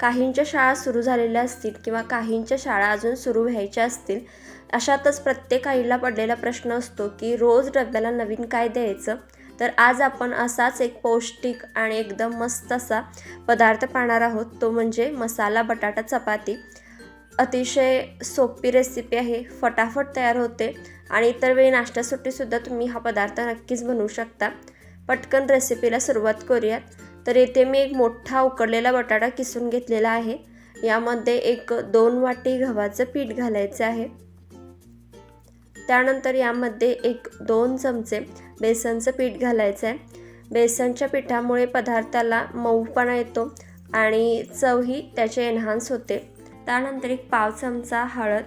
काहींच्या शाळा सुरू झालेल्या असतील किंवा काहींच्या शाळा अजून सुरू व्हायच्या असतील अशातच प्रत्येक आईला पडलेला प्रश्न असतो की रोज डब्याला नवीन काय द्यायचं? तर आज आपण असाच एक पौष्टिक आणि एकदम मस्त असा पदार्थ पाहणार आहोत. तो म्हणजे मसाला बटाटा चपाती. अतिशय सोपी रेसिपी आहे. फटाफट तयार होते आणि इतर वेळी नाश्त्यासाठीसुद्धा तुम्ही हा पदार्थ नक्कीच बनवू शकता. पटकन रेसिपीला सुरुवात करूयात. तर येथे मी एक मोठा उकडलेला बटाटा किसून घेतलेला आहे. यामध्ये एक दोन वाटी गव्हाचं पीठ घालायचं आहे. त्यानंतर यामध्ये एक दोन चमचे बेसनचं पीठ घालायचं आहे. बेसनच्या पिठामुळे पदार्थाला मऊपणा येतो आणि चवही त्याचे एन्हान्स होते. त्यानंतर एक पाव चमचा हळद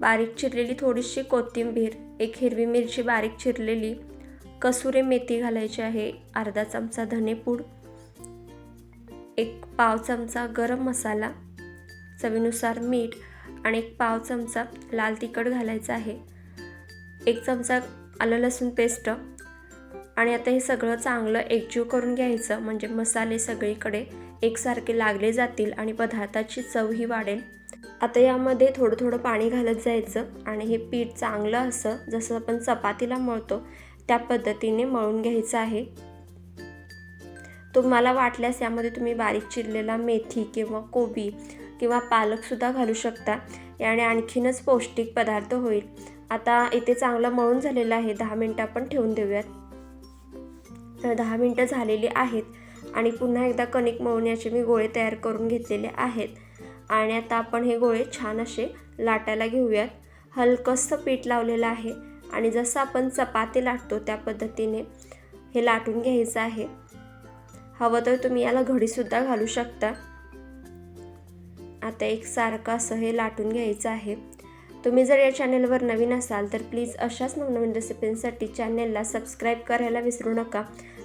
बारीक चिरलेली थोडीशी कोथिंबीर एक हिरवी मिरची बारीक चिरलेली कसुरी मेथी घालायची आहे अर्धा चमचा धनेपूड एक पाव चमचा गरम मसाला चवीनुसार मीठ आणि एक पाव चमचा लाल तिखट घालायचं आहे. एक चमचा आलं लसूण पेस्ट आणि आता हे सगळं चांगलं एकजीव करून घ्यायचं म्हणजे मसाले सगळीकडे एकसारखे लागले जातील आणि पदार्थाची चवही वाढेल. आता यामध्ये थोडं थोडं पाणी घालत जायचं आणि हे पीठ चांगलं असं जसं आपण चपातीला मळतो त्या पद्धतीने मळून घ्यायचं आहे. तुम्हाला वाटल्यास यामध्ये तुम्ही बारीक चिरलेला मेथी किंवा कोबी किंवा पालकसुद्धा घालू शकता. याने आणखीनच पौष्टिक पदार्थ होईल. आता इथे चांगलं मळून झालेलं आहे. दहा मिनटं आपण ठेवून देऊयात. तर दहा मिनटं झालेली आहेत आणि पुन्हा एकदा कणिक मळण्याचे मी गोळे तयार करून घेतलेले आहेत. आणि आता आपण हे गोळे छान असे लाटायला घेऊयात. हलकंसं पीठ लावलेलं आहे आणि जसं आपण चपाती लाटतो त्या पद्धतीने हे लाटून घ्यायचं आहे. हवं तर तुम्ही याला घडीसुद्धा घालू शकता. आता एक सारखं असं हे लाटून घ्यायचं आहे. तुम्ही जर या चॅनेलवर नवीन असाल तर प्लीज अशाच नवनवीन रेसिपींसाठी चॅनेलला सबस्क्राईब करायला विसरू नका.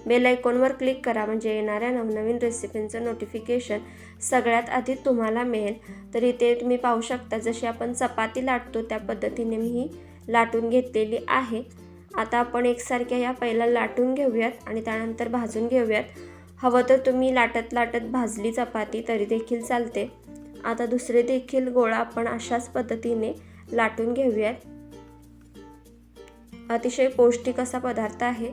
बेल आयकॉनवर क्लिक करा म्हणजे येणाऱ्या नवनवीन रेसिपींचं नोटिफिकेशन सगळ्यात आधी तुम्हाला मिळेल. तर इथे तुम्ही पाहू शकता जशी आपण चपाती लाटतो त्या पद्धतीने मी ही लाटून घेतलेली आहे. आता आपण एकसारख्या या पहिला लाटून घेऊयात आणि त्यानंतर भाजून घेऊयात. हवं तर तुम्ही लाटत लाटत भाजली चपाती तरी देखील चालते. आता दुसरे देखील गोळा आपण अशाच पद्धतीने लाटून घेऊयात. अतिशय पौष्टिक असा पदार्थ आहे.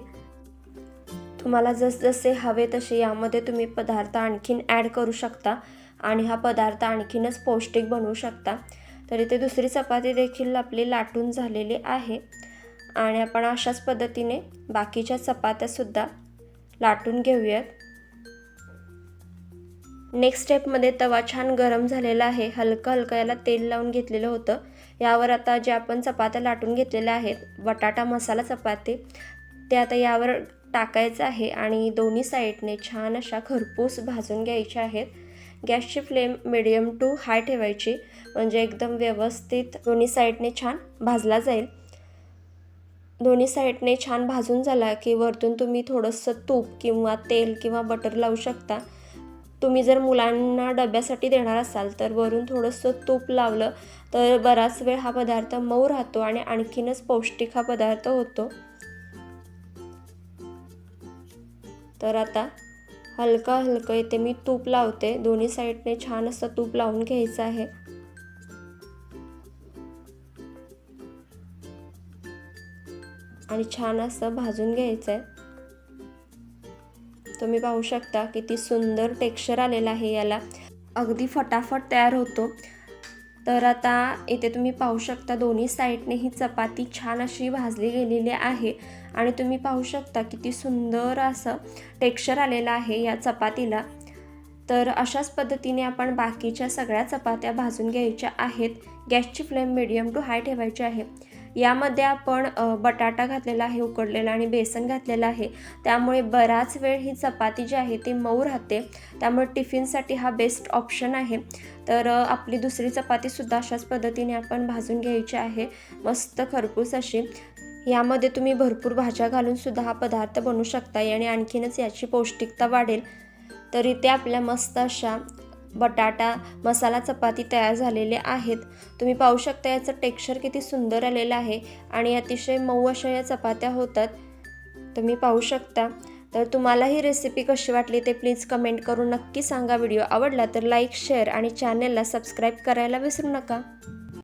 तुम्हाला जसजसे हवे तसे यामध्ये तुम्ही पदार्थ आणखीन ॲड करू शकता आणि हा पदार्थ आणखीनच पौष्टिक बनवू शकता. तर इथे दुसरी चपाती देखील आपली लाटून झालेली आहे आणि आपण अशाच पद्धतीने बाकीच्या चपात्यासुद्धा लाटून घेऊयात. नेक्स्ट स्टेपमध्ये तवा छान गरम झालेला आहे. हलकं हलकं याला तेल लावून घेतलेलं होतं. यावर आता जे आपण चपात्या लाटून घेतलेल्या आहेत बटाटा मसाला चपाती ते आता यावर टाकायचं आहे आणि दोन्ही साईडने छान अशा खरपूस भाजून घ्यायच्या आहेत. गॅसची फ्लेम मिडियम टू हाय ठेवायची म्हणजे एकदम व्यवस्थित दोन्ही साईडने छान भाजला जाईल. दोन्ही साईडने छान भाजून झाला की वरतून तुम्ही थोडंसं तूप किंवा तेल किंवा बटर लावू शकता. तुम्ही जर मुलांना डब्यासाठी देणार असाल तर वरून थोडंसं तूप लावलं तर बराच वेळ हा पदार्थ मऊ राहतो आणि आणखीनच पौष्टिक हा पदार्थ होतो. तर आता हलका हलकं इथे मी तूप लावते. दोन्ही साईडने छान असं तूप लावून घ्यायचं आहे. आणि छान असं भाजून घ्यायचं आहे तुम्ही पाहू शकता किती सुंदर टेक्स्चर आलेलं आहे याला. अगदी फटाफट तयार होतो. तर आता इथे तुम्ही पाहू शकता दोन्ही साईडने ही चपाती छान अशी भाजली गेलेली आहे. आणि तुम्ही पाहू शकता किती सुंदर असं टेक्स्चर आलेलं आहे या चपातीला. तर अशाच पद्धतीने आपण बाकीच्या सगळ्या चपात्या भाजून घ्यायच्या आहेत. गॅसची फ्लेम मिडियम टू हाय ठेवायची आहे. यामध्ये आपण बटाटा घातलेला आहे उकडलेला आणि बेसन घातलेलं आहे. त्यामुळे बराच वेळ ही चपाती जी आहे ती मऊ राहते. त्यामुळे टिफिनसाठी हा बेस्ट ऑप्शन आहे. तर आपली दुसरी चपातीसुद्धा अशाच पद्धतीने आपण भाजून घ्यायची आहे. मस्त खरपूस अशी. यामध्ये तुम्ही भरपूर भाज्या घालूनसुद्धा हा पदार्थ बनवू शकता आणि आणखीनच याची पौष्टिकता वाढेल. तर इथे आपल्या मस्त अशा बटाटा मसाला चपाती तयार झालेले आहेत. तुम्ही पाहू शकता याचं टेक्स्चर किती सुंदर आलेलं आहे आणि अतिशय मऊ अशा या चपात्या होतात. तुम्ही पाहू शकता. तर तुम्हाला ही रेसिपी कशी वाटली ते प्लीज कमेंट करून नक्की सांगा. व्हिडिओ आवडला तर लाईक शेअर आणि चॅनेलला सबस्क्राईब करायला विसरू नका.